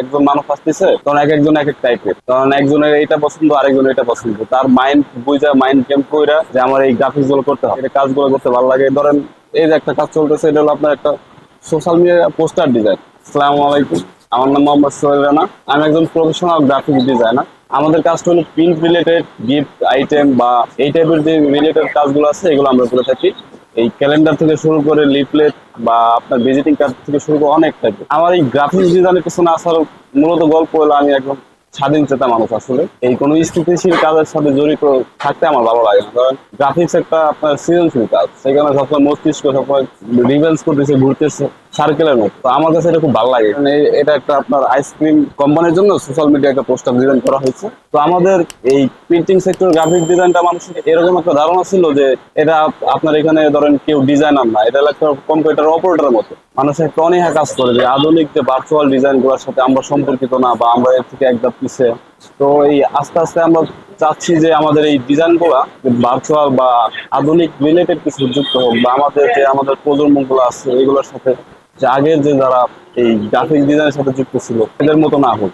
একজন মানুষ আসতেছে, তখন এক একজন এক এক টাইপের কারণ একজনের এটা পছন্দ আরেকজন এটা পছন্দ। তার মাইন্ড বুঝা মাইন্ড গেম কইরা যে আমার এই গ্রাফিক্সগুলো করতে হবে। এটা কাজগুলো করতে ভালো লাগে। ধরেন, এই যে একটা কাজ চলতেছে, এটা হলো আপনার একটা সোশ্যাল মিডিয়া পোস্টার ডিজাইন আসসালামু আলাইকুম, আমার নাম মোহাম্মদ সোহেল রানা। আমি একজন প্রফেশনাল গ্রাফিক ডিজাইনার আমাদের কাজটা হলো প্রিন্ট রিলেটেড গিফট আইটেম বা এই টাইপের যে রিলেটেড কাজগুলো আছে, এগুলো আমরা করে থাকি। এই ক্যালেন্ডার থেকে শুরু করে লিফলেট বা আপনার ভিজিটিং কার্ড থেকে শুরু করে অনেক থাকে আমার এই গ্রাফিক্স ডিজাইনের পিছনে আসার মূলত গল্প হলো আমি একজন স্বাধীন চেতা মানুষ আসলে। এই কোনো স্থিতিশীল কাজের সাথে জড়িত থাকতে আমার ভালো লাগে না। কারণ গ্রাফিক্স একটা আপনার সৃজনশীল কাজ। সেখানে সবসময় মস্তিষ্ক সবসময় রিভেন্স করতেছে, ঘুরতেছে সার্কেলের মতো। তো আমার কাছে এটা খুব ভালো লাগে। এটা একটা আপনার আইসক্রিম কোম্পানির জন্য সোশ্যাল মিডিয়া একটা পোস্টার ডিজাইন করা হয়েছে। তো আমাদের এই প্রিন্টিং সেক্টর গ্রাফিক ডিজাইনটা মানুষের এরকম একটা ধারণা ছিল যে এটা আপনার এখানে ধরেন কেউ ডিজাইনার না। এটা একটা কম্পিউটার অপারেটরের মতো। মানুষের একটা অনীহা কাজ করে যে আধুনিক যে ভার্চুয়াল ডিজাইনগুলোর সাথে আমরা সম্পর্কিত না বা আমরা এর থেকে একদম পিছিয়ে তো এই আস্তে আস্তে আমরা চাচ্ছি যে আমাদের এই ডিজাইনগুলা ভার্চুয়াল বা আধুনিক রিলেটেড কিছু যুক্ত হোক বা আমাদের যে আমাদের প্রজন্মগুলো আছে, এগুলোর সাথে যে আগের যে যারা এই গ্রাফিক ডিজাইনের সাথে যুক্ত ছিল, এদের মতো না হোক।